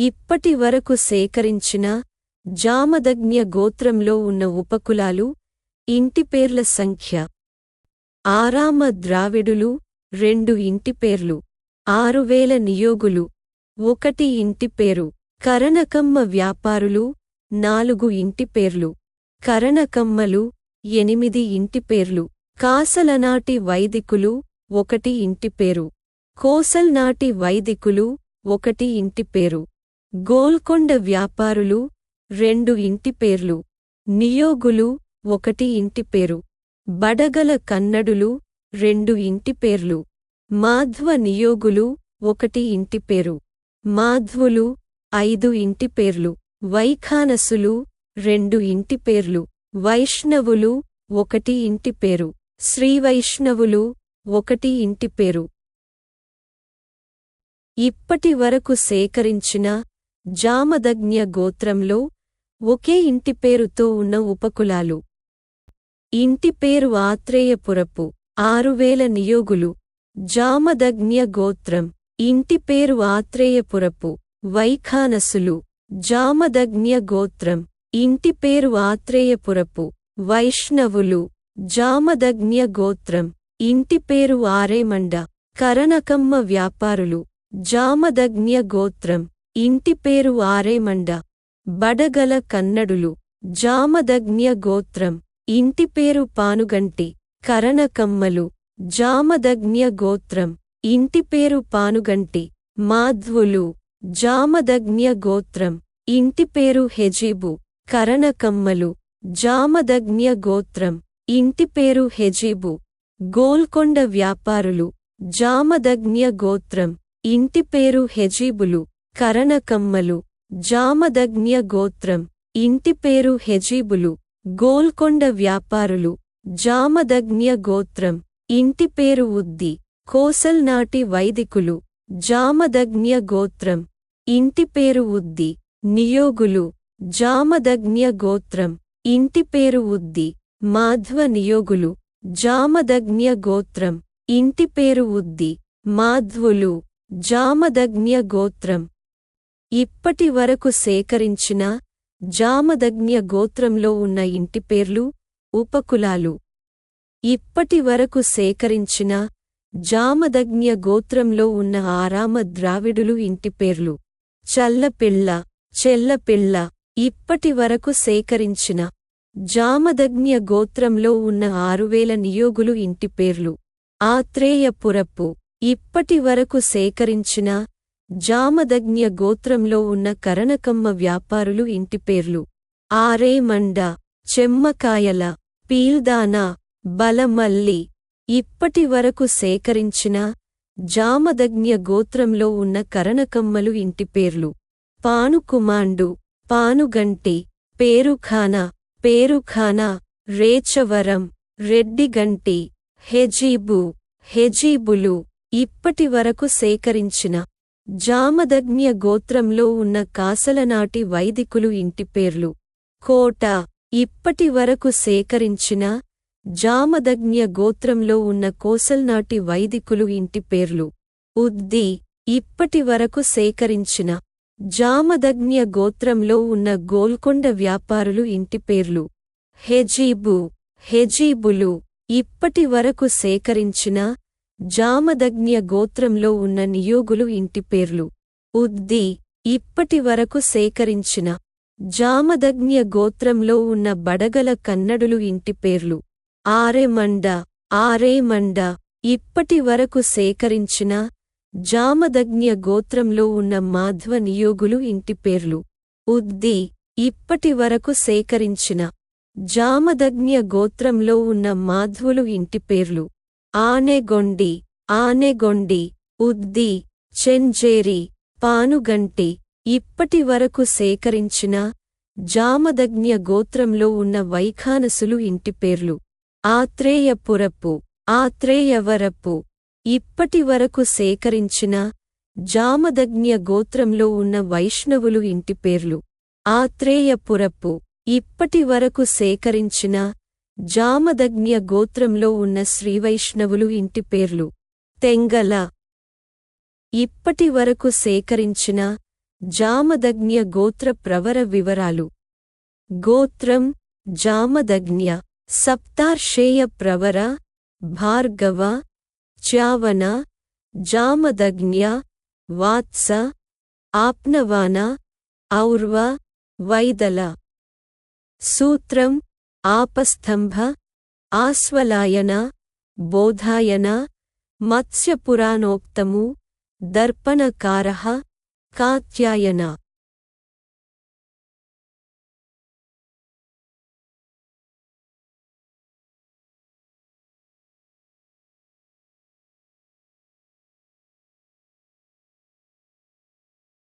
ఇప్పటి వరకు సేకరించిన జామదగ్న్య గోత్రంలో ఉన్న ఉపకులాలు ఇంటిపేర్ల సంఖ్య. ఆరామ ద్రావిడులు రెండు ఇంటిపేర్లు ఆరువేల నియోగులు. ఒకటి ఇంటిపేరు కరణకమ్మ వ్యాపారులు నాలుగు ఇంటిపేర్లు కరణకమ్మలు ఎనిమిది ఇంటిపేర్లు కాసలనాటి వైదికులు ఒకటి ఇంటిపేరు కోసల్నాటి వైదికులు ఒకటి ఇంటిపేరు గోల్కొండ వ్యాపారులు రెండు ఇంటిపేర్లు నియోగులు ఒకటి ఇంటిపేరు బడగల కన్నడులు రెండు ఇంటిపేర్లు మాధ్వ నియోగులు ఒకటి ఇంటిపేరు మాధ్వులు ఐదు ఇంటిపేర్లు వైఖానసులు రెండు ఇంటిపేర్లు వైష్ణవులు ఒకటి ఇంటిపేరు శ్రీవైష్ణవులు ఒకటి ఇంటిపేరు ఇప్పటి వరకు సేకరించిన జామదగ్న్య గోత్రంలో ఒకే ఇంటి పేరుతో ఉన్న ఉపకులాలు. ఇంటి పేరు ఆత్రేయపురపు ఆరువేల నియోగులు. జామదగ్న్య గోత్రం ఇంటి పేరు ఆత్రేయపురపు వైఖానసులు. జామదగ్న్య గోత్రం ఇంటి పేరు ఆత్రేయపురపు వైష్ణవులు. జామదగ్న్య గోత్రం ఇంటి పేరు ఆరేమండ కరణకమ్మ వ్యాపారులు. జామదగ్న్య గోత్రం ఇంటిపేరు ఆరేమండ. బడగల కన్నడులు. జామదగ్న్య గోత్రం. ఇంటిపేరు పానుగంటి. కరణకమ్మలు. జామదగ్న్య గోత్రం. ఇంటిపేరు పానుగంటి. మాధ్వులు. జామదగ్న్య గోత్రం. ఇంటిపేరు హెజీబు. కరణకమ్మలు. జామదగ్న్య గోత్రం. ఇంటిపేరు హెజీబు. గోల్కొండ వ్యాపారులు. జామదగ్న్య గోత్రం. ఇంటి పేరు హెజీబులు. కరణకమ్మలు జామదగ్న్య గోత్రం ఇంటిపేరు హెజీబులు గోల్కొండ వ్యాపారులు జామదగ్న్య గోత్రం ఇంటిపేరు ఉద్ది కోసల్నాటి వైదికులు జామదగ్న్య గోత్రం ఇంటిపేరు ఉద్ది నియోగులు జామదగ్న్య గోత్రం ఇంటిపేరు ఉద్ది మాధ్వ నియోగులు జామదగ్న్య గోత్రం ఇంటిపేరు ఉద్ది మాధ్వులు జామదగ్న్య గోత్రం. ఇప్పటి వరకు సేకరించిన జామదగ్న్య గోత్రంలో ఉన్న ఇంటిపేర్లు ఉపకులాలు. ఇప్పటి వరకు సేకరించిన జామదగ్న్య గోత్రంలో ఉన్న ఆరామ ద్రావిడులు ఇంటిపేర్లు చల్లపిళ్ళ చెల్లపిళ్ళ ఇప్పటి వరకు సేకరించిన జామదగ్న్య గోత్రంలో ఉన్న ఆరువేల నియోగులు ఇంటిపేర్లు ఆత్రేయపురపు. ఇప్పటి వరకు సేకరించిన జామదగ్ఞ గోత్రంలో ఉన్న కరణకమ్మ వ్యాపారులు ఇంటిపేర్లు ఆరేమండ చెమ్మకాయల పీల్దానా బలమల్లి ఇప్పటి వరకు సేకరించిన జామదగ్ఞ గోత్రంలో ఉన్న కరణకమ్మలు ఇంటి పేర్లు. పానుకుమాండు పానుగంటి పేరుఖానా పేరుఖానా రేచవరం రెడ్డిగంటి హెజీబు హెజీబులు ఇప్పటి వరకు సేకరించిన జామదగ్న్య గోత్రంలో ఉన్న కాసలనాటి వైదికులు ఇంటి పేర్లు. కోట ఇప్పటి వరకు సేకరించిన జామదగ్న్య గోత్రంలో ఉన్న కోసల్నాటి వైదికులు ఇంటి పేర్లు. ఉద్ది ఇప్పటి వరకు సేకరించిన జామదగ్న్య గోత్రంలో ఉన్న గోల్కొండ వ్యాపారులు ఇంటి పేర్లు. హెజీబు హెజీబులు ఇప్పటి వరకు సేకరించిన జామదగ్న్య గోత్రంలో ఉన్న నియోగులు ఇంటి పేర్లు. ఉద్ది ఇప్పటి వరకు సేకరించిన జామదగ్న్య గోత్రంలో ఉన్న బడగల కన్నడులు ఇంటి పేర్లు. ఆరేమండ ఆరేమండ ఇప్పటి వరకు సేకరించిన జామదగ్న్య గోత్రంలో ఉన్న మాధ్వ నియోగులు ఇంటి పేర్లు. ఉద్ది ఇప్పటి వరకు సేకరించిన జామదగ్న్య గోత్రంలో ఉన్న మాధ్వులు ఇంటి పేర్లు. ఆనెగొండి ఆనెగొండి ఉద్ది చెంజేరి పానుగంటి ఇప్పటి వరకు సేకరించిన జామదగ్న్య గోత్రంలో ఉన్న వైఖానసులు ఇంటిపేర్లు ఆత్రేయపురపు ఆత్రేయవరపు ఇప్పటి వరకు సేకరించిన జామదగ్న్య గోత్రంలో ఉన్న వైష్ణవులు ఇంటిపేర్లు ఆత్రేయపురపు ఇప్పటి వరకు సేకరించిన జామదగ్న్య గోత్రంలో ఉన్న శ్రీవైష్ణవులు ఇంటి పేర్లు. తెంగల. ఇప్పటి వరకు సేకరించిన జామదగ్న్య గోత్ర ప్రవర వివరాలు. గోత్రం జామదగ్న్య సప్తార్షేయ ప్రవర భార్గవ చ్యావన జామదగ్న్య వాత్స ఆప్నవాన ఔర్వ వైదల. సూత్రం आपस्तंभ आस्वलायन बोधायन मत्स्यपुराणोक्तमु दर्पणकारः कात्यायन।